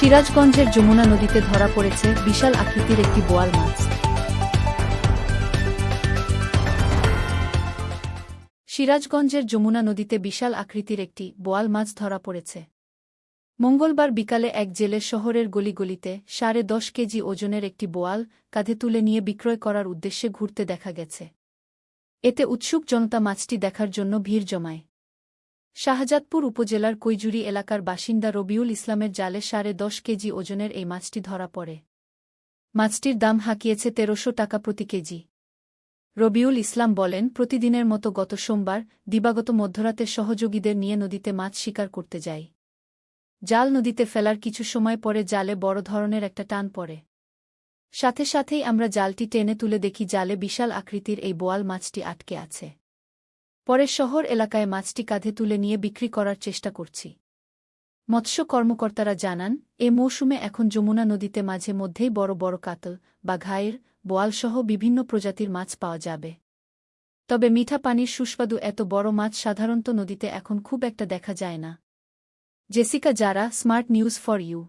সিরাজগঞ্জের যমুনা নদীতে ধরা পড়েছে বিশাল আকৃতির একটি বোয়াল মাছ। সিরাজগঞ্জের যমুনা নদীতে বিশাল আকৃতির একটি বোয়াল মাছ ধরা পড়েছে। মঙ্গলবার বিকালে এক জেলে শহরের গলিগলিতে সাড়ে দশ কেজি ওজনের একটি বোয়াল কাঁধে তুলে নিয়ে বিক্রয় করার উদ্দেশ্যে ঘুরতে দেখা গেছে। এতে উৎসুক জনতা মাছটি দেখার জন্য ভিড় জমায়। শাহজাদপুর উপজেলার কৈজুরি এলাকার বাসিন্দা রবিউল ইসলামের জালে সাড়ে দশ কেজি ওজনের এই মাছটি ধরা পড়ে। মাছটির দাম হাঁকিয়েছে তেরোশো টাকা প্রতি কেজি। রবিউল ইসলাম বলেন, প্রতিদিনের মতো গত সোমবার দিবাগত মধ্যরাতে সহযোগীদের নিয়ে নদীতে মাছ শিকার করতে যাই। জাল নদীতে ফেলার কিছু সময় পরে জালে বড় ধরনের একটা টান পড়ে। সাথে সাথেই আমরা জালটি টেনে তুলে দেখি জালে বিশাল আকৃতির এই বোয়াল মাছটি আটকে আছে। পরে শহর এলাকায় মাছটি কাঁধে তুলে নিয়ে বিক্রি করার চেষ্টা করছি। মৎস্য কর্মকর্তারা জানান, এ মৌসুমে এখন যমুনা নদীতে মাঝে মধ্যেই বড় বড় কাতল বা ঘায়ের বোয়ালসহ বিভিন্ন প্রজাতির মাছ পাওয়া যাবে। তবে মিঠা পানির সুস্বাদু এত বড় মাছ সাধারণত নদীতে এখন খুব একটা দেখা যায় না। Jessica Zara, smart news for you.